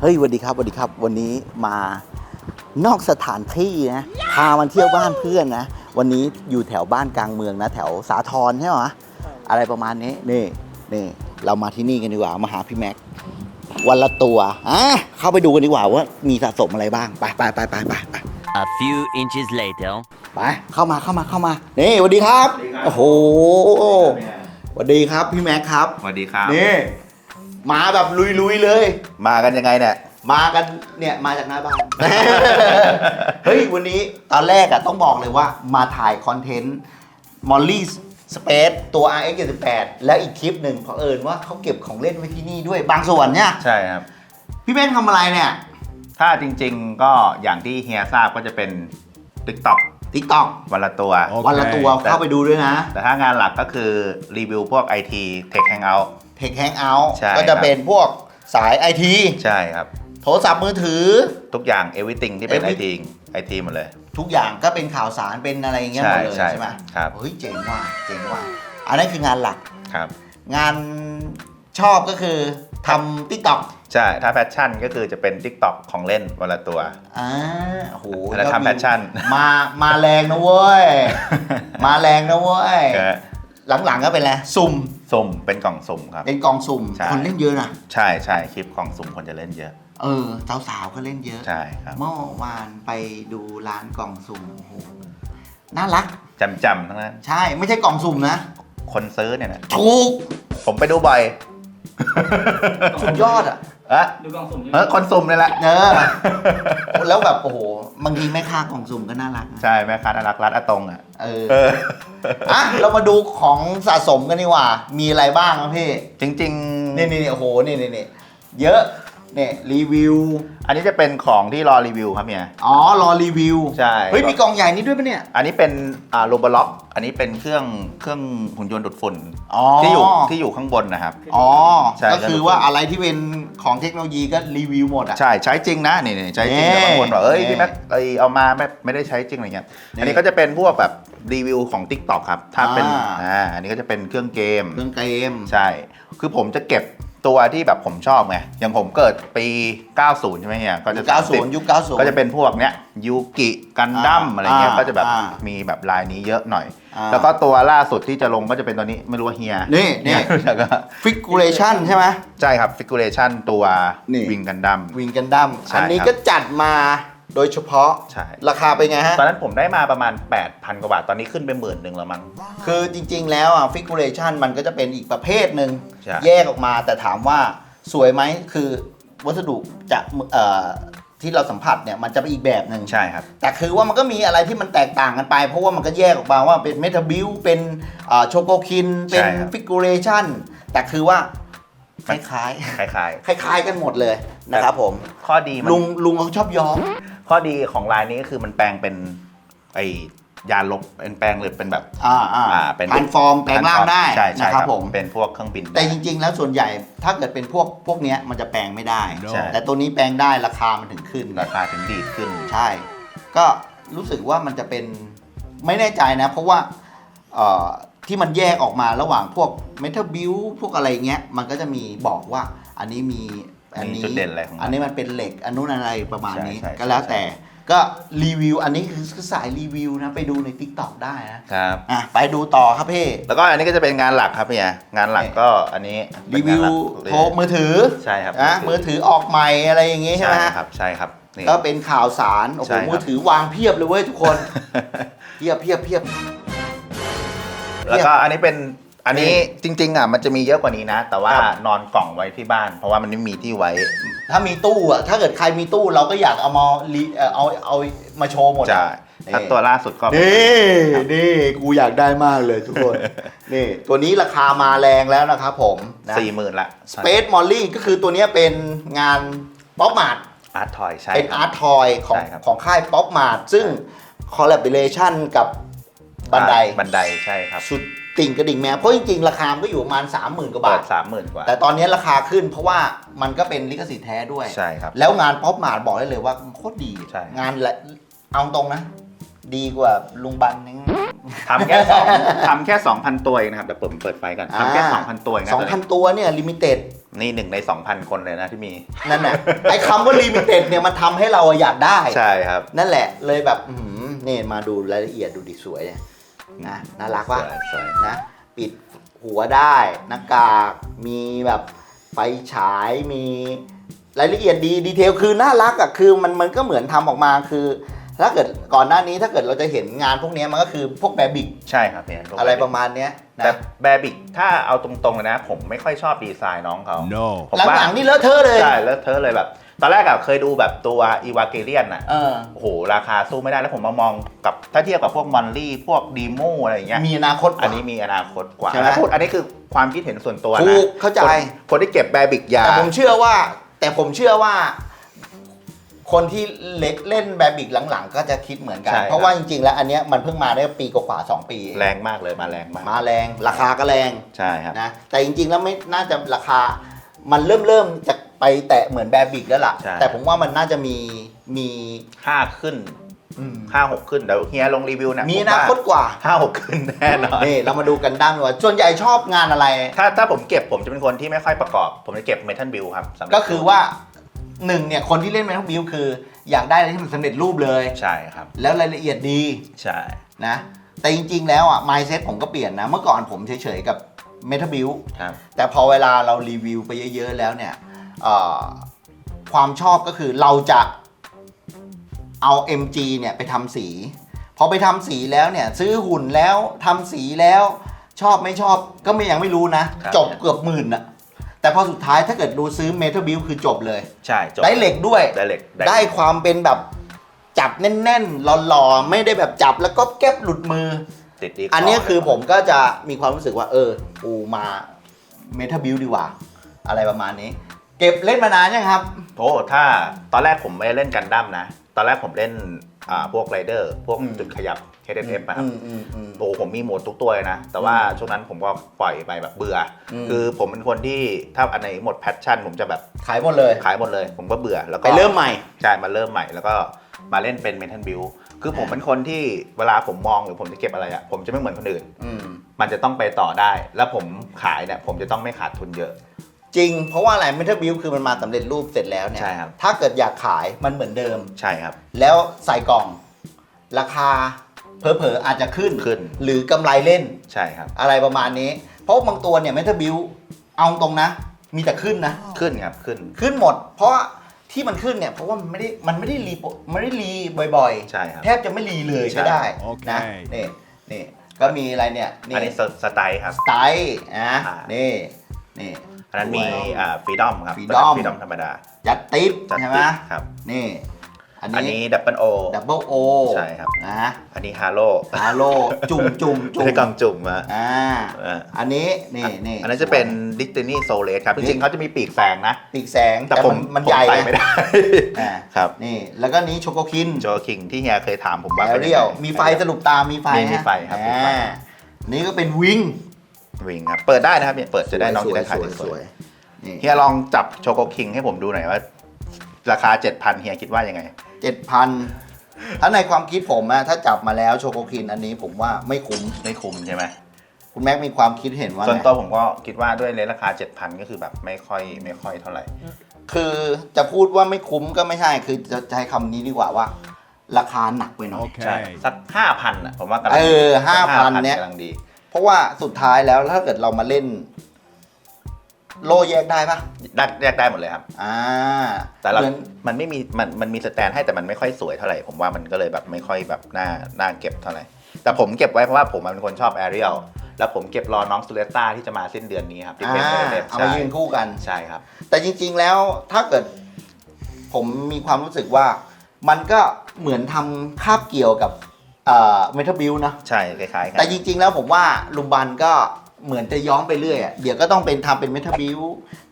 เฮ้ยสวัสดีครับสวัสดีครับ วันนี้มานอกสถานที่นะพามาเที่ยวบ้านเพื่อนนะ วันนี้อยู่แถวบ้านกลางเมืองนะ แถวสาทรใช่ไหมอะไรประมาณนี้นี่นี่เรามาที่นี่กันดีกว่ามาหาพี่แม็กวันละตัวอะเข้าไปดูกันดีกว่าว่ามีสะสมอะไรบ้างไปไปไปไปไปไป A few inches later. ไปเข้ามาเข้ามาเข้ามานี่สวัสดีครับ โอ้โหสวัสดีครับพี่แม็กครับ สวัสดีครับนี่ มาแบบลุยๆเลย มากันยังไงเนี่ย มากันเนี่ยมาจากหน้าบ้าน เฮ้ยวันนี้ตอนแรกอะต้องบอกเลยว่ามาถ่ายคอนเทนต์มอลลี่สเปซตัว RX 78แล้วอีกคลิปหนึ่งเผอิญว่าเขาเก็บของเล่นไว้ที่นี่ด้วยบางส่วนเนี่ย ใช่ครับ พี่แม่งทำอะไรเนี่ย ถ้าจริงๆก็อย่างที่เฮียทราบก็จะเป็น TikTok TikTok วันละตัววันละตัวเข้าไปดูด้วยนะ แต่ถ้างานหลักก็คือรีวิวพวก IT Tech Hangout Tech Hangout ใช่ก็จะครับ เป็นพวกสายไอทีใช่ครับ โทรศัพท์มือถือ ทุกอย่าง everything ที่เป็น Every- IT IT หมดเลย ทุกอย่างก็เป็นข่าวสารเป็นอะไรอย่างเงี้ยหมดเลยใช่ใช่ไหมครับ เฮ้ยเจ๋งว่ะเจ๋งว่ะอันนั้นคืองานหลัก ครับ งานชอบก็คือทำติ๊กต็อกใช่ ถ้าแฟชั่นก็คือจะเป็น TikTok ของเล่นวันละตัว อ่าโอ้โหแล้วยอดทำแฟชั่น มามาแรงนะเว้ย มาแรงนะเว้ย ก็หลังๆก็เป็นอะไรสุ่ม สุ่มเป็นกล่องสุ่มครับ เป็นกองสุ่มใช่ คนเล่นเยอะนะใช่ใช่คลิปกล่องสุ่มคนจะเล่นเยอะ เออสาวๆก็เล่นเยอะ ใช่ครับเมื่อวานไปดูร้านกล่องสุ่มโอ้โหน่ารัก จำจำๆทั้งนั้นใช่ไม่ใช่กล่องสุ่มนะคนซื้อเนี่ยนะถูกผมไปดูบ่อย สุดยอดอะ เอะดูกล่องสุ่มใช่ไหเอมอคนสุ่มนี่แหละเออ แล้วแบบโอ้โหบางทีแม่ค้ากล่องสุ่มก็น่ารักนะใช่แม่ค้าน่ารักรัดอะตงอะเออเออ อะเรามาดูของสะสมกันดีกว่า มีอะไรบ้างครับพี่จริง ๆ นี่นี่นี่โอ้โหนี่นี่นี่เยอะ เนี่ยรีวิว อันนี้จะเป็นของที่รอรีวิวครับเนี่ยอ๋อรอรีวิวใช่เฮ้ยมีกล่องใหญ่นี่ด้วยปะเนี่ย อันนี้เป็นอ่าโรบล็อกอันนี้เป็นเครื่องเครื่องหุ่นยนต์ดูดฝุ่นอ๋อที่อยู่ที่อยู่ข้างบนนะครับอ๋อใช่ก็คือว่าอะไรที่เป็นของเทคโนโลยีก็รีวิวหมดอะใช่ใช้จริงนะนี่นี่ใช้จริงเน่แต่บางคนบอกเอ้ยเน่พี่แม็กเอ้ยเอามาไม่ไม่ได้ใช้จริงอะไรเงี้ยนี่อันนี้ก็จะเป็นพวกแบบรีวิวของ Tik t o k ครับ ถ้าเป็นอ่าอ่าอันนี้ก็จะเป็นเครื่องเกม เครื่องเกม ใช่ คือผมจะเก็บ ตัวที่แบบผมชอบไงอย่างผมเกิดปี 90 ใช่ไหมเนี่ยก็จะ90 ยุค 90 ก็จะเป็นพวกเนี้ยยูกิกันดั้มอ่าอะไรเงี้ยอ่าก็จะแบบอ่ามีแบบลายนี้เยอะหน่อยอ่าแล้วก็ตัวล่าสุดที่จะลงก็จะเป็นตัวนี้ไม่รู้ว่าเฮีย นี่นี่เฮียแล้วก็ฟิก u r a t i o n ใช่ไหมใช่ครับฟิกูเลชันตัวนี่วิงกันดั้มวิงกันดั้มใช่อันนี้ครับก็จัดมา โดยเฉพาะใช่ ราคาเป็นไงฮะ ตอนนั้นผมได้มาประมาณ 8,000 กว่าบาท ตอนนี้ขึ้นไปหมื่นหนึ่งแล้วมั้ง คือจริงๆ แล้วอะฟิก u r a t i o n มันก็จะเป็นอีกประเภทหนึ่งใช่ แยกออกมาแต่ถามว่าสวยไหมคือวัสดุจะเอ่อที่เราสัมผัสเนี่ยมันจะเป็นอีกแบบหนึ่ง ใช่ครับ แต่คือว่ามันก็มีอะไรที่มันแตกต่างกันไป เพราะว่ามันก็แยกออกมาว่าเป็นเมทาบิลเป็นโชโกคิน เป็นใช่ครับฟิกูเรชันแต่คือว่าคล้ายคล้ายๆคล้าย ๆ กันหมดเลยนะครับผม ๆ ข้อดีมันลุงลุงเขาชอบย้อม ข้อดีของลายนี้ก็คือมันแปลงเป็นไอยานลบเป็นแปลงหรือเป็นแบบอ่าอ่าอ่าเป็นพันฟอร์มแปลงร่างได้ใช่ใช่นะครับผมเป็นพวกเครื่องบิน แต่จริง ๆ แล้วส่วนใหญ่ถ้าเกิดเป็นพวกพวกเนี้ยมันจะแปลงไม่ได้ใช่แต่ตัวนี้แปลงได้ราคามันถึงขึ้นราคาถึงดีดขึ้นใช่ ก็รู้สึกว่ามันจะเป็นไม่แน่ใจนะ เพราะว่าเอ่อที่มันแยกออกมาระหว่างพวกเมทัลบิวพวกอะไรเงี้ยมันก็จะมีบอกว่าอันนี้มี อันมีนี้จุดเด่นอะไรของมันอันนี้มันเป็นเหล็กอันนู้นอะไรประมาณนี้ ใช่ใช่ก็แล้วใช่ แต่ก็รีวิว อันนี้คือสายรีวิวนะ ไปดูใน t ิ k t o k ได้นะครับ อะไปดูต่อครับพี่ แล้วก็อันนี้ก็จะเป็นงานหลักครับเนี่ยงานหลักก็อันนี้เป็รีนวิงานวหลักโทรมือถือใช่ครับนะมือถือออกใหม่อะไรอย่างงี้ใช่ไหมใช่ฮะ ครับใช่ครับนี่ ก็เป็นข่าวสารโอ้โหใช่ครับ มือถือวางเพียบเลยเว้ยทุกคน เพียบเพียบเพียบ แล้วก็อันนี้เป็น อันนี้จริงๆอะมันจะมีเยอะกว่านี้นะ แต่ว่าครับ นอนกล่องไว้ที่บ้าน เพราะว่ามันไม่มีที่ไว้ ถ้ามีตู้อะถ้าเกิดใครมีตู้เราก็อยากเอามารีเอ่อเอาเอามาโชว์หมดอะใช่ถ้าตัวล่าสุดก็เป็นนี่นี่กูอยากได้มากเลยทุกคน นี่ ตัวนี้ราคามาแรงแล้วนะครับผมนะ สี่หมื่นละ Space Molly ก็คือตัวเนี้ยเป็นงานป๊อปมาร์ทอาร์ตทอยใช่ เป็นคอารับร์ตทอยของใช่ครับ ของค่ายป๊อปมาร์ทซึ่งคอล l a b o r a t i o n กับบันได บันไดใช่ครับ สุด ติ่งกระดิ่งแมวเพราะจริงๆ ราคามันก็อยู่ประมาณ 30,000 กว่าเปิบาดทสามหมื่นกว่า แต่ตอนนี้ราคาขึ้นเพราะว่ามันก็เป็นลิขสิทธิ์แท้ด้วย ใช่ครับ แล้วงานป๊อปมาร์ทบอกได้เลยว่าโคตรดี ใช่ งานละเอาตรงนะ ดีกว่าลุงบันนึง ทำแค่สองทำแค่สองพันตัวเองนะครับเดี๋ยวผมเปิดไฟกันทำแค่อ่าสองพันตัวเองนะสองพันตัวเนี่ยลิมิเต็ดนี่หนึ่งใน2,000คนเลยนะที่มี นั่นแหละไอ้คำว่าลิมิเต็ดเนี่ยมันทำให้เราอยากได้ ใช่ครับ นั่นแหละเลยแบบอื้อหือนี่มาดูรายละเอียดดูดิสวยเนี่ย นะน่ารักว่ะสวยสวยนะปิดหัวได้หน้ากากมีแบบไฟฉายมีรายละเอียดดีดีเทลคือน่ารักอะคือมันมันก็เหมือนทำออกมาคือ ถ้าเกิดก่อนหน้านี้ถ้าเกิดเราจะเห็นงานพวกเนี้ยมันก็คือพวกแบบิกใช่ครับเนี่ยอะไรประมาณเนี้ยแต่นะแบบิกถ้าเอาตรงๆเลยนะ ผมไม่ค่อยชอบดีไซน์น้องเขา No. ผมหว่าลังๆนี่เลอะเทอะเลย ใช่แล้วเธอเลยแบบ ตอนแรกอะเคยดูแบบตัวอีวาเกเลียนอะเออ โอ้โห ราคาสู้ไม่ได้แล้วผมมามองกับถ้าเทียบกับพวกมอนลี่พวกดีโมอะไรอย่างเงี้ยมีอนาคตกว่า อันนี้มีอนาคตกว่าใช่ไหม นะพูดอันนี้คือความคิดเห็นส่วนตัวนะถูกเข้าใจ คนคนที่เก็บแบบิกยา แต่ผมเชื่อว่า แต่ผมเชื่อว่า คนที่เล็กเล่นแบบิกหลังๆ ก็จะคิดเหมือนกัน ใช่ครับ เพราะว่าจริงๆ แล้วอันเนี้ยมันเพิ่งมาได้ปีกว่าๆสองปีเองแรงมากเลยมาแรงมากมาแรงราคาก็แรงใช่ครับ นะแต่จริงๆแล้วไม่น่าจะราคา มันเริ่มเริ่มจะไปแตะเหมือนแบบิกแล้วล่ะ ใช่ แต่ผมว่ามันน่าจะมีมีค่าขึ้นอืมค่าหกขึ้นเดี๋ยวเฮียลงรีวิวเนี่ยมีผอว่นาคตกว่าห้าหกขึ้นแน่นอน นี่เรามาดูกันด้านว่าส่วนใหญ่ชอบงานอะไร ถ้าถ้าผมเก็บผมจะเป็นคนที่ไม่ค่อยประกอบ ผมจะเก็บเมทัลบิลครับสำหรับก็คือว่า หนึ่งเนี่ยคนที่เล่นแมทบิวคือ อยากได้อะไรที่มันสำเร็จรูปเลย ใช่ครับ แล้วรายละเอียดดีใช่ นะ แต่จริง ๆ แล้วอะ mindset ผมก็เปลี่ยนนะ เมื่อก่อนผมเฉยๆกับ m e t a b u i l ครับ แต่พอเวลาเรารีวิวไปเยอะๆแล้วเนี่ยเอ่อความชอบก็คือเราจะเอา MG เนี่ยไปทำสี พอไปทำสีแล้วเนี่ย ซื้อหุ่นแล้วทำสีแล้วชอบไม่ชอบก็ไม่ยังไม่รู้นะ ครับ จบเกือบหมื่นอะ แต่พอสุดท้ายถ้าเกิดดูซื้อ m e t a b u i l คือจบเลย ใช่จบได้เหล็กด้วย ได้เหล็กได้ความเป็นแบบจับแน่นๆหล่อๆ ไม่ได้แบบจับแล้วก็แก๊บหลุดมือ ติดดีอันเนี้ยคือผมก็จะมีความรู้สึกว่า เออกูมาเมทัลบิลดีกว่า อะไรประมาณนี้ เก็บเล่นมานานยังครับโอ้ถ้าตอนแรกผมไม่ได้เล่นกันดั้มนะ ตอนแรกผมเล่นอ่าพวกไรเดอร์ พวกอืมจุดขยับ HFF อะครับอืมอืมอืมโอ้ผมมีโหมดทุกตัวเลยนะ แต่ว่าช่วงนั้นผมก็ปล่อยไปแบบเบื่ออมคือผมเป็นคนที่ถ้าอันไหนหมดแพชชั่น ผมจะแบบขายหมดเลย ขายหมดเลย ผมก็เบื่อแล้วก็ไปเริ่มใหม่ใช่มาเริ่มใหม่แล้วก็มาเล่นเป็นเมทัลบิลคือผมเป็นคนที่เวลาผมมองหรือผมจะเก็บอะไรอะผมจะไม่เหมือนคนอื่นอืมมันจะต้องไปต่อได้ แล้วผมขายเนี่ยผมจะต้องไม่ขาดทุนเยอะ จริง เพราะว่าอะไรเมทัลบิลคือมันมาสำเร็จรูปเสร็จแล้วเนี่ยใช่ครับถ้าเกิดอยากขายมันเหมือนเดิมใช่ครับ แล้วใส่กล่อง ราคา เผลอๆอาจจะขึ้น ขึ้น หรือกำไรเล่นใช่ครับ อะไรประมาณนี้ เพราะบางตัวเนี่ยเมทัลบิลเอาตรงนะ มีแต่ขึ้นนะ ขึ้นครับขึ้น ขึ้นหมด เพราะว่าที่มันขึ้นเนี่ยเพราะว่ามันไม่ได้มันไม่ได้รีโปรไม่ได้รีบ่อยใช่ครับๆแทบจะไม่รีเลยใช่ก็ได้โอเคนะนี่นี่ก็มีอะไรเนี่ยอันนี้สสไตล์ครับสไตล์นะอ่านี่นี่อันนั้นมีสวยอ่าฟรีดอมครับ Freedom ฟรีดอมธรรมดายัดติ๊บจัดใช่ไหมติดครับนี่ อันอันนี้นี้ดับเบิลโอดับเบิลโอใช่ครับ นะอันนี้ฮาโลฮาโลจุ่มจุ่มจุ่ไม่มใช่กล่องจุ่มอะอ่าเอออันนี้นี่นี่อันนั้นจะเป็นดิสตินีโซเลสครับ จริงๆเขาจะมีปีกแฝงนะ ปีกแสงแต่แต่ผมัมนมันผมใหญ่ใส่ไงไม่ได้ อ่าครับนี่แล้วก็นี้โชโกคินโจคิงที่เฮียเคยถามผมว่าแอเป็นเรียลงงมีไฟสรุปตามมีไฟมีมีฮะไฟครับมีไฟ อ่านี่ก็เป็นวิงวิงครับ เปิดได้นะครับเนี่ยเปิดจะได้น้องจะได้ขายสวยสสววยยนี่ ๆเฮียลองจับโชโกคิงให้ผมดูหน่อยว่า ราคา 7,000เฮียคิดว่ายังไง เจ็ดพันถ้าในความคิดผมอะถ้าจับมาแล้วโชโกคินอันนี้ผมว่าไม่คุ้ม ไม่คุ้มใช่ไหมคุณแม็กมีความคิดเห็นว่าส่วนไงตัวผมก็คิดว่าด้วยเลนราคา 7,000 ก็คือแบบไม่ค่อยไม่ค่อยเท่าไหร่ คือจะพูดว่าไม่คุ้มก็ไม่ใช่ คือจะใช้คำนี้ดีกว่าว่า ราคาหนักไปหน่อย ใช่ Okay. สัก5,000อะผมว่ากำลังเออดี5,000เนี่ย กำลังดี เพราะว่าสุดท้ายแล้วถ้าเกิดเรามาเล่น โลแยกได้ปะได้แยกได้หมดเลยครับ อ่าแต่เรา เหมือนมันไม่มี มัน มันมีสแตนให้แต่มันไม่ค่อยสวยเท่าไหร่ ผมว่ามันก็เลยแบบไม่ค่อยแบบน่า น่าเก็บเท่าไหร่ แต่ผมเก็บไว้เพราะว่าผมเป็นคนชอบแอเรียล แล้วผมเก็บรอน้องสเลต้าที่จะมาสิ้นเดือนนี้ครับที่อ่าเป็นเอเเอามายืนคู่กัน ใช่ครับ แต่จริงๆแล้วถ้าเกิด ผมมีความรู้สึกว่า มันก็เหมือนทำคาบเกี่ยวกับเมทัลบิลนะ ใช่คล้ายๆกันแต่จริงๆแล้วผมว่าลุมบันก็ เหมือนจะย้อมไปเรื่อยอะเดี๋ยวก็ต้องเป็นทำเป็นเมทัลบิล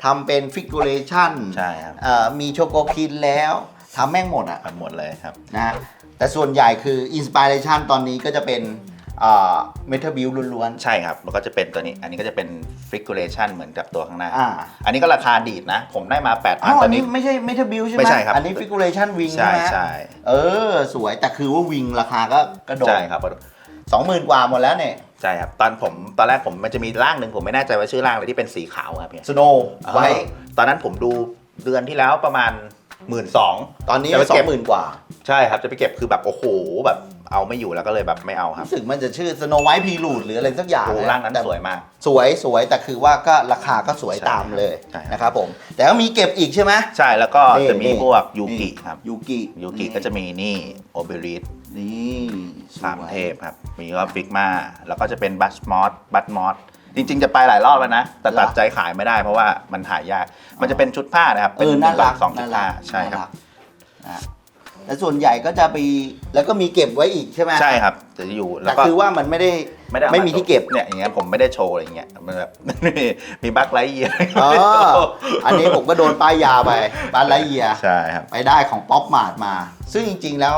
ทำเป็นฟิก u เ a ชันใช่ครับมีโชโกคินแล้วทำแม่งหมดอะทำหมดเลยครับ นะแต่ส่วนใหญ่คืออินสปิเรชันตอนนี้ก็จะเป็นเมทัลบิลล้วนใช่ครับ แล้วก็จะเป็นตัวนี้ อันนี้ก็จะเป็นฟิก u เ a ชันเหมือนกับตัวข้างหน้าอ่าอันนี้ก็ราคาดีดนะ ผมได้มา8 0 0อ้าว0ตอัอนนนี้นี้ ไม่ใช่เมทัลบิลใช่ไหมไม่ใช่ครับ อันนี้ฟิก u เ a ชันวิงใช่ใช่ไหมใช่เออ สวยแต่คือว่าวิงราคาก็กระโดดใช่ครับสองหมื่นกว่าหมดแล้วเนี่ย ใช่ครับตอนผมตอนแรกผมมันจะมีร่างหนึ่งผมไม่แน่ใจว่าชื่อร่างอะไรที่เป็นสีขาวครับเนี่ยสโนว์ไว้ ตอนนั้นผมดูเดือนที่แล้วประมาณหมื่นสองตอนนี้จะไปสอเก็งบหมื่นกว่า ใช่ครับจะไปเก็บคือแบบโอ้โหแบบเอาไม่อยู่แล้วก็เลยแบบไม่เอาครับรู้สึกมันจะชื่อสโนไวท์พีรูดหรืออะไรสักอย่างโอ้ะร่างนั้นแต่สวยมาก สวยสวยแต่คือว่าก็ราคาก็สวยใช่ตามเลยใช่ครับนะครับผม แต่ก็มีเก็บอีกใช่ไหมใช่แล้วก็นี่จะมีนี่พวกยูกิครับยูกิยูกิก็จะมีนี่โอเบริส นี่สามเทพครับ มีก็ฟิกมาแล้วก็จะเป็นบัสมอสบัสมอสจริง ๆ จะไปหลายรอบแล้วนะ แต่ตัดใจขายไม่ได้เพราะว่ามันหายาก มันจะเป็นชุดผ้านะครับ เออน่ารักสองชุดผ้าน่รักใช่ครับ น่ารักอะแต่ส่วนใหญ่ก็จะไปแล้วก็มีเก็บไว้อีกใช่ไหมใช่ครับจะอยู่แล้แต่วก็คือว่ามันไม่ได้ไม่ได้เอาาไม่มีที่เก็บ เนี่ยอย่างเงี้ยผมไม่ได้โชว์อะไรอย่างเงี้ยมันแบบ มีมีบัคไลท์เยียอ๋ออันนี้ผมก็โดนป้ายยาไปบ้านไรเยีย ใช่ครับ ไปได้ของป๊อปมาดมา ซึ่งจริงๆแล้ว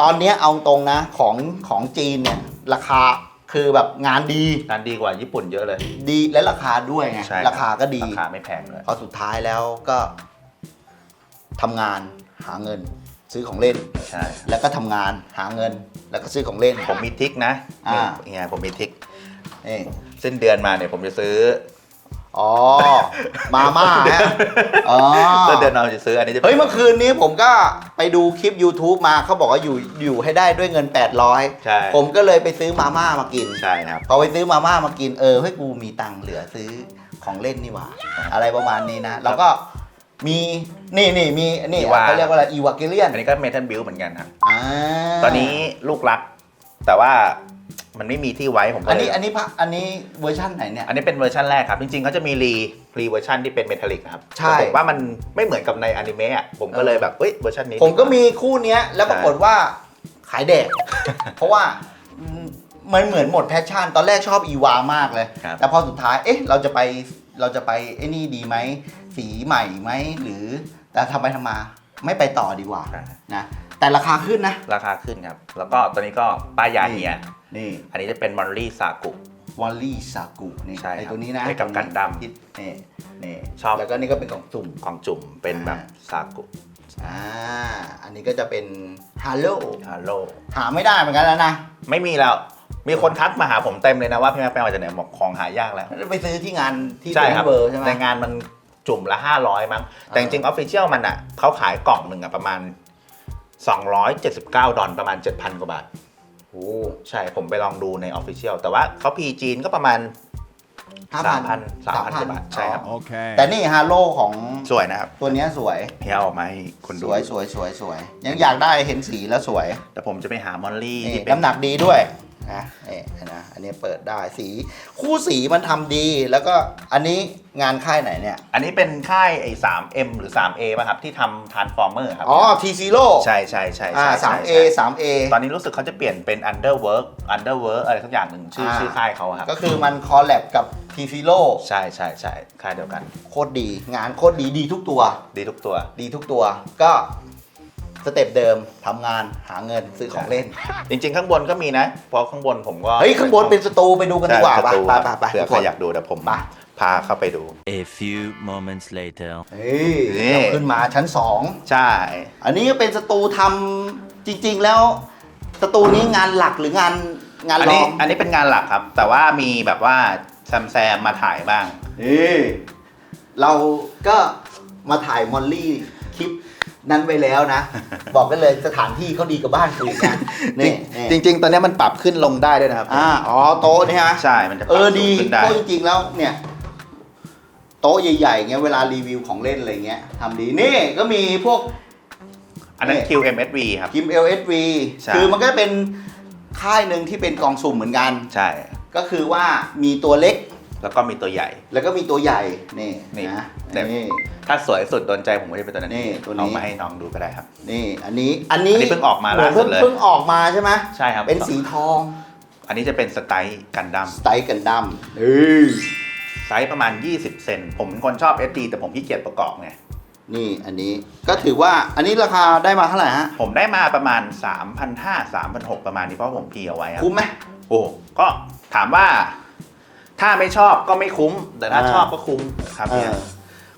ตอนเนี้ยเอาตรงนะของของจีนเนี่ยราคาคือแบบงานดีงานดีกว่าญี่ปุ่นเยอะเลย ดีและราคาด้วยไงใช่ราคาก็ดีราคาไม่แพงเลย พอสุดท้ายแล้วก็ทำงานหาเงิน ซื้อของเล่น ใช่ แล้วก็ทำงานหาเงิน แล้วก็ซื้อของเล่น ผมมีทริกนะอ่านี่ไงผมมีทริก นี่ สิ้นเดือนมาเนี่ยผมจะซื้อ อ๋อ มาม่าฮะอ๋อสิ้นเดือนเราจะซื้ออันนี้จะป็น เฮ้ยเมื่อคืนนี้ผมก็ไปดูคลิป YouTube มาเขาบอกว่าอยู่อยู่ให้ได้ด้วยเงิน 800 ใช่ ผมก็เลยไปซื้อมาม่ามากิน ใช่ครับ พอไปซื้อมาม่ามากินเออเฮ้ยกูมีตังค์เหลือซื้อของเล่นนี่หว่า อะไรประมาณนี้นะ แล้วก็มีนี่นี่มีนี่อีวา เขาเรียกว่าอะไรอีวาเกเลียนอันนี้ก็เมทัลบิลเหมือนกันครับ อ่าตอนนี้ลูกรัก แต่ว่า มันไม่มีที่ไว้ผมก็อันเลนี้ยอันนี้พะอันนี้เวอร์ชั่นไหนเนี่ย อันนี้เป็นเวอร์ชันแรกครับ จริงๆเขาจะมีรีรีเวอร์ชันที่เป็นเมทัลลิกครับใช่ แต่ผมว่ามันไม่เหมือนกับในอนิเมะอะผมก็เลยแบบเอ้ยเวอร์ชันนี้ผมก็ดีว่ามีคู่เนี้ยแล้วปรากฏว่าขายแดก เพราะว่าอืมมันเหมือนหมดแพชชั่น ตอนแรกชอบอีวามากเลย ครับ แต่พอสุดท้าย เอ๊ะ เราจะไป เราจะไปไอ้นี่ดีไหม สีใหม่ไหม หรือ แต่ทำไปทำมา ไม่ไปต่อดีกว่านะ แต่ราคาขึ้นนะ ราคาขึ้นครับ แล้วก็ตัวนี้ก็ป้ายยาเฮีย นี่อันนี้จะเป็นมอลลี่ซากุ วอลลี่ซากุนี่ใช่ครับไอ้ตัวนี้นะไอ้กับกันดั้มที่นี่นี่ชอบ แล้วก็นี่ก็เป็นของสุ่ม ของจุ่มเป็นแบบอ่า ซากุอ่าอันนี้ก็จะเป็นฮาโลฮัลโหลหาไม่ได้เหมือนกันแล้วนะไม่มีแล้ว มีคนทักมาหาผมเต็มเลยนะว่าพี่แม่แป้งมาจากไหนบอกของหายากแล้ว ไปซื้อที่งานที่ใช่ครับเบอร์ใช่ไหม ในงานมันจุ่มละ 500 มั้ง แต่จริงๆออฟฟิเชียลมันอะเขาขายกล่องหนึ่งอะประมาณ 279 ดอลประมาณ 7,000 กว่าบาทโอ้ ใช่ผมไปลองดูในออฟฟิเชียลแต่ว่าเขาพีจีนก็ประมาณ ห้าสาพัมนพันสามพันกว่าบาทใช่ครับ Okay. แต่นี่ฮาโลของสวยนะครับตัวเนี้ยสวย เฮียเอาออกมาให้คนสดูวยสวยสวยสวยยังอยากได้เห็นสีแล้วสวยแต่ผมจะไปหามอลลี่นี่ที่เป็นน้ำหนักดีด้วย นะนี่นะอันนี้เปิดได้สีคู่สีมันทำดี แล้วก็อันนี้งานค่ายไหนเนี่ย อันนี้เป็นค่ายไอ้ 3M หรือ 3A ป่ะครับ ที่ทำ Transformer ครับ อ๋อทีซีโร่ใช่ใช่ใช่อ่าใช่สามใช่เอสามเอตอนนี้รู้สึกเขาจะเปลี่ยนเป็น Underwork Underwork อะไรสักอย่างหนึ่งชื่ออ่าชื่อค่ายเขาอะครับ ก็คือมันคอลแลบกับทีซีโร่ใช่ใช่ใช่ค่ายเดียวกัน โคตรดีงานโคตรดีดีทุกตัว ดีทุกตัว ดีทุกตัวก็ สเต็ปเดิมทำงานหาเงินซื้อของเล่น จริง ๆ ข้างบนก็มีนะ เพราะข้างบนผมก็เฮ้ย ข้างบนเป็นสตูไปดูกันดีกว่าใช่ไปประตูไปไปไปเผื่อทุกใคครนอยากดูเดี๋ยวผมไป พาเข้าไปดู A few moments later. เฮ้ยนี่ เราขึ้นมาชั้นสองใช่อันนี้ก็เป็นสตูทำจริง ๆ แล้วสตูนี้งานหลักหรืองานงานอันรอนี้งอันนี้เป็นงานหลักครับ แต่ว่ามีแบบว่าแซมแซมมาถ่ายบ้าง นี่เราก็มาถ่ายมอลลี่คลิป นั้นไปแล้วนะ บอกกันเลยสถานที่เขาดีกับบ้านคุณนะนี่นี่จริงจริง ๆ ตอนนี้มันปรับขึ้นลงได้ด้วยนะครับอ่าอ๋อโต๊ะนี่ฮะใช่มันจะปเอรับอสูดีงขึ้นได้เพราะจริงๆแล้วเนี่ย โต๊ะใหญ่ๆเงี้ยเวลารีวิวของเล่นอะไรเงี้ยทำดีนี่ก็มีพวก อันนั้นนี่ QMSV ครับคิม LSV ใช่คือมันก็เป็นค่ายหนึ่งที่เป็นกล่องสุ่มเหมือนกัน ใช่ ก็คือว่ามีตัวเล็ก แล้วก็มีตัวใหญ่ แล้วก็มีตัวใหญ่ นี่นี่นะแต่ นี่ ถ้าสวยสุดโดนใจผมก็จะเป็นตัวนั้นนี่ตัวนี้ เอามาให้น้องดูก็ได้ครับ นี่ อันนี้ อันนี้อันนี้เพิ่งออกมาหมืนล่าสุดเลย เพิ่งออกมาใช่ไหมใช่ครับเป็นสีทอง อันนี้จะเป็นสไตล์กันดั้มสไตล์กันดั้มเฮ้ยไซส์ประมาณ 20 เซนผมเป็นคนชอบ SD แต่ผมขี้เกียจประกอบไงนี่อันนี้ ก็ถือว่า อันนี้ราคาได้มาเท่าไหร่ฮะ ผมได้มาประมาณ 3,500 3,600ประมาณนี้เพราะผมพีเอาไว้ครับคุ้มไหมโอ้ก็ถามว่า ถ้าไม่ชอบก็ไม่คุ้ม แต่ถ้าอ่า ชอบก็คุ้มครับเอเนี่ย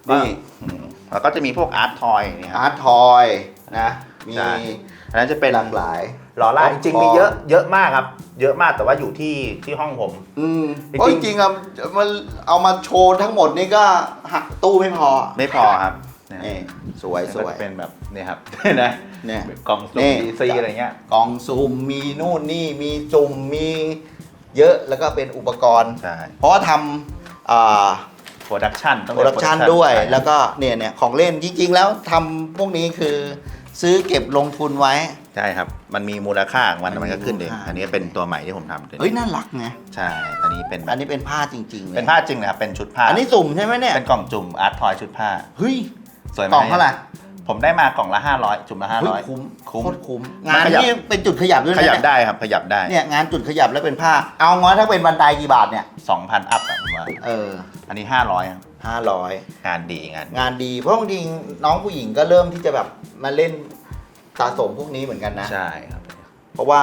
อนี่อืมแล้วก็จะมีพวกอาร์ตทอยนี่ครับ อาร์ตทอยนะมีใช่ อันนั้นจะเป็นหลากหลาย ลอร่าป๊อจปริงคอร์นๆมีเยอะเยอะมากครับ เยอะมากแต่ว่าอยู่ที่ที่ห้องผม อืมจริงๆเพราะจริงๆอะมันเอามาโชว์ทั้งหมดนี่ก็หักตู้ไม่พอไม่พอครับเนี่ยนี่สวยสก็วยจะเป็นแบบเนี่ยครับ นะเนี่ยกล่องสุ่นี่มดีซีอะไรเงี้ย กล่องซูมมีนู่นนี่มีจุ่มมี เยอะแล้วก็เป็นอุปกรณ์ ใช่เพราะว่าทำอ่าโปรดักชันต้องโปรดักชัน production ด้วยใช่แล้วก็เนี่ยเนี่ยของเล่นจริง ๆ แล้วทำพวกนี้คือซื้อเก็บลงทุนไว้ ใช่ครับ มันมีมูลค่าของมันมันมีมันก็ขึ้นเองมูลค่าอันนี้เป็นตัวใหม่ที่ผมทำเฮ้ยน่ารักไงใช่อันนี้เป็นอันนี้เป็นผ้าจริงๆลยเป็นผ้าจริงนะครับเป็นชุดผ้าอันนี้สุ่มใช่ไหมเนี่ยเป็นกล่องจุ่มอาร์ตทอยชุดผ้าเฮ้ยสวยไหมกล่องเท่าไหร่ ผมได้มากล่องละ500 จุ่มละเฮ้ย500 คุ้มคุ้มโคตรคุ้มมันงานขยับ นี่เป็นจุดขยับด้วยขนะยับเนี่ยได้ครับขยับได้ เนี่ยงานจุดขยับแล้วเป็นผ้า เอาง้อยถ้าเป็นบันไดกี่บาทเนี่ย 2,000 อัพอะผมว่าเอออันนี้ 500ครับห้าร้อยงานดีงานดีงานดีเพราะบางทีน้องผู้หญิงก็เริ่มที่จะแบบมาเล่นสะสมพวกนี้เหมือนกันนะ ใช่ครับ เพราะว่า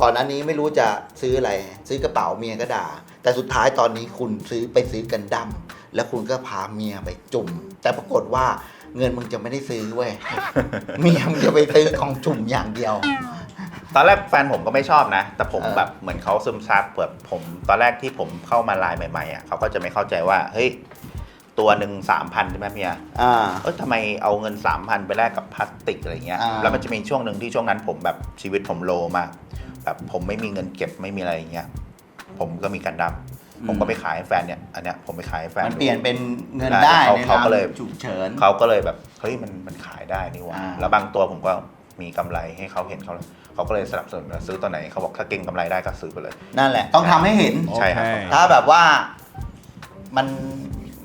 ก่อนหน้านี้ไม่รู้จะซื้ออะไร ซื้อกระเป๋าเมียก็ด่า แต่สุดท้ายตอนนี้คุณซื้อไปซื้อกันดั้มแล้วคุณก็พาเมียไปจุ่ม แต่ปรากฏว่า เงินมึงจะไม่ได้ซื้อเว้ยเมียมึงจะไปซื้อของจุ่มอย่างเดียว ตอนแรกแฟนผมก็ไม่ชอบนะ แต่ผมเออ แบบเหมือนเขาซึมซับแบบผม ตอนแรกที่ผมเข้ามาไลน์ใหม่ๆอะเขาก็จะไม่เข้าใจว่า เฮ้ย ตัวหนึ่งสามพันใช่ไหมเมีย อ่า เอ้ยทำไมเอาเงินสามพันไปแลกกับพลาสติกอะไรเงี้ย อ่า แล้วมันจะมีช่วงหนึ่งที่ช่วงนั้นผมแบบชีวิตผมโลมาก แบบผมไม่มีเงินเก็บไม่มีอะไรอย่างเงี้ย ผมก็มีกันดั้ม ผมก็ไปขายให้แฟนเนี่ยอันเนี้ยผมไปขายให้แฟนมันดูเปลี่ยนเป็นเงินได้ได้เขาในเขาก็เลยฉุกเฉินเขาก็เลยแบบเฮ้ยมันมันขายได้นี่หว่าอ่าแล้วบางตัวผมก็มีกำไรให้เขาเห็นเขาเขาก็เลยสนับสนุนซื้อตัวไหนเขาบอกถ้าเก่งกำไรได้ก็ซื้อไปเลย นั่นแหละ ต้องทำให้เห็นใช่ครับถ้าแบบว่ามัน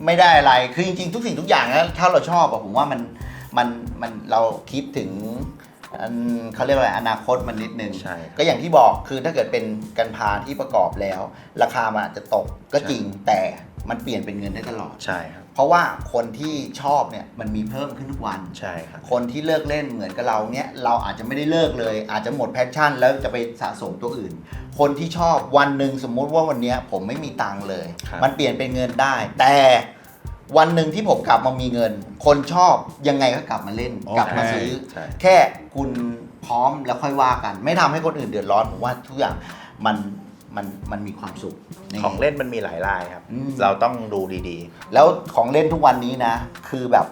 ไม่ได้อะไรคือจริงๆ ทุกสิ่งทุกอย่างนะถ้าเราชอบอะผมว่ามันมันมันเราคิดถึง อันเขาเรียกว่าอะไรอนาคตมันนิดนึง ใช่ก็อย่างที่บอกคือถ้าเกิดเป็นกันพาที่ประกอบแล้ว ราคามันอาจจะตกก็จริงแต่มันเปลี่ยนเป็นเงินได้ตลอด ใช่ครับเพราะว่าคนที่ชอบเนี่ยมันมีเพิ่มขึ้นทุกวัน ใช่ครับ คนที่เลิกเล่นเหมือนกับเราเนี่ยเราอาจจะไม่ได้เลิกเลย อาจจะหมดแพชชั่น แล้วจะไปสะสมตัวอื่น คนที่ชอบวันหนึ่งสมมุติว่าวันเนี้ยผมไม่มีตังค์เลย ครับ มันเปลี่ยนเป็นเงินได้ แต่ วันหนึ่งที่ผมกลับมามีเงิน คนชอบยังไงก็กลับมาเล่น กลับมาซื้อ ใช่ แค่คุณพร้อมแล้วค่อยว่ากัน ไม่ทำให้คนอื่นเดือดร้อนผมว่าทุกอย่างมันมันมันมีความสุขนี่ของเล่นมันมีหลายลายครับ อืม เราต้องดูดีแล้วของเล่นทุกวันนี้นะ คือแบบ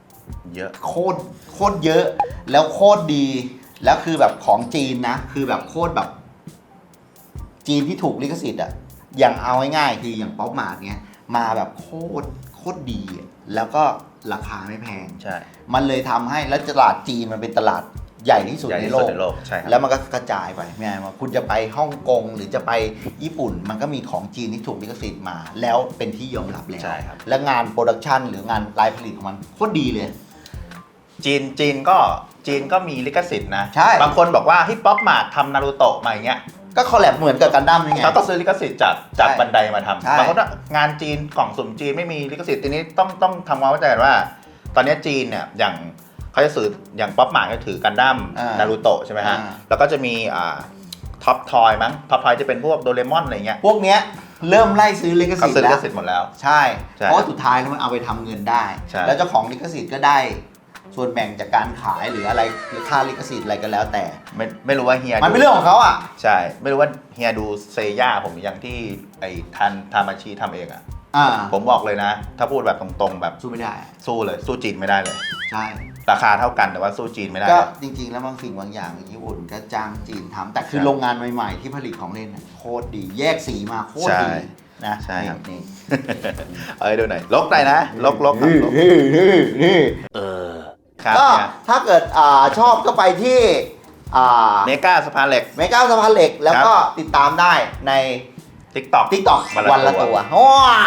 ๆ เยอะ โคตรโคตรเยอะ แล้วโคตรดี แล้วคือแบบของจีนนะ คือแบบโคตรแบบ จีนที่ถูกลิขสิทธิ์อะอย่างเอาง่ายๆคืออย่างป๊อปมาร์ทเนี้ยมาแบบโคตรโค ตรดีอะแล้วก็ราคาไม่แพง ใช่ มันเลยทำให้แล้วตลาดจีนมันเป็นตลาดใหญ่ที่สุดใหญ่ในที่โลสุดกในโลกใช่ครับแล้วมันก็กระจายไปไม่ใช่ว่าคุณจะไปฮ่องกงหรือจะไปญี่ปุ่น มันก็มีของจีนที่ถูกลิขสิทธิ์มา แล้วเป็นที่ยอมรับแล้วใช่ครับและงานโปรดักชันหรืองานลายผลิตของมันโคตรดีเลย จีนจีนก็จีนก็มีลิขสิทธิ์นะใช่บางคนบอกว่าที่ป๊อปมาร์ททำนารูโตะมาอย่างเงี้ย ก็คอลแลบเหมือนกับกันดั้มนี่ไง เขาต้องซื้อลิขสิทธิ์จากจากใช่บันไดมาทใช่ำบางคนว่างานจีนกล่องสุ่มจีนไม่มีลิขสิทธิ์ทีนี้ต้องต้องทำความเข้าใจก่อนว่า ตอนนี้จีนเนี่ยอย่างเขาจะซื้ออย่างป๊อปมาร์ทก็ถือกันดั้มอ่านารูโตะใช่ไหมฮะอ่า แล้วก็จะมีอ่าท็อปทอยมั้งท็อปทอยจะเป็นพวกโดเรมอนอะไรเงี้ยพวกเนี้ยเริ่มไล่ซื้อลิขเขาสิทซื้อธิ์ลิแล้ขว สิทธิ์หมดแล้ว ใช่ ใช่เพราะว่าสุดท้ายแล้วมันเอาไปทำเงินได้ ใช่แล้วเจ้าของลิขสิทธิ์ก็ได้ ส่วนแบ่งจากการขายหรืออะไรหรือค่าลิขสิทธิ์อะไรก็แล้วแต่ ไม่ไม่รู้ว่าเฮียมันเป็นดูเรื่องของเขาอะ ใช่ ไม่รู้ว่าเฮียดูเซย่าผมอย่างที่ไอ้ทันทามาชีทำเองอะอ่าผมบอกเลยนะ ถ้าพูดแบบตรงๆแบบสู้ไม่ได้ สู้เลย สู้จีนไม่ได้เลย ใช่ ราคาเท่ากันแต่ว่าสู้จีนไม่ได้ ก็เลยจริง ๆ แล้วบางสิ่งบางอย่างญี่ปุ่นก็จ้างจีนทำแต่คือใช่โรงงานใหม่ๆ ที่ผลิตของเล่นน่ะโคตรดีแยกสีมาโคตรดีใช่นะใช่ครับ นี่เอ้ยดูหน่อยลกหน่อยนะลกลกครับลก นี่นี่นี่ ครับก็เนี่ย ถ้าเกิดอ่าชอบก็ไปที่อ่าเนก้าสะพานเหล็ก เมกาสะพานเหล็ก แล้วก็ครับติดตามได้ในทิกตอก t ิ k t o k วันวันละละตัตัววว้า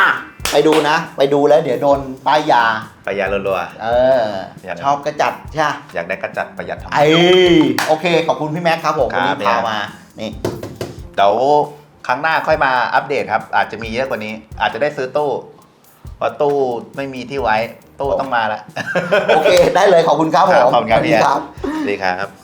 ไปดูนะ ไปดูแล้วเดี๋ยวโดนป้ายยาประหยัดรัว เออ อย่างนั้น ชอบกระจัดใช่ปะๆอยากได้กระจัดประหยัดทำ ไอโอเค ขอบคุณพี่แม็กครับผมครัวันบ นี้พามา นี่ เดี๋ยวครั้งหน้าค่อยมาอัปเดตครับ อาจจะมีเยอะกว่านี้ อาจจะได้ซื้อตู้เพราะตู้ไม่มีที่ไว้ ตู้ต้องมาละโอเค ได้เลยขอบคุณครับผมขอบคุณครับสวัสพี่ดีแอครับสวัสดีครับ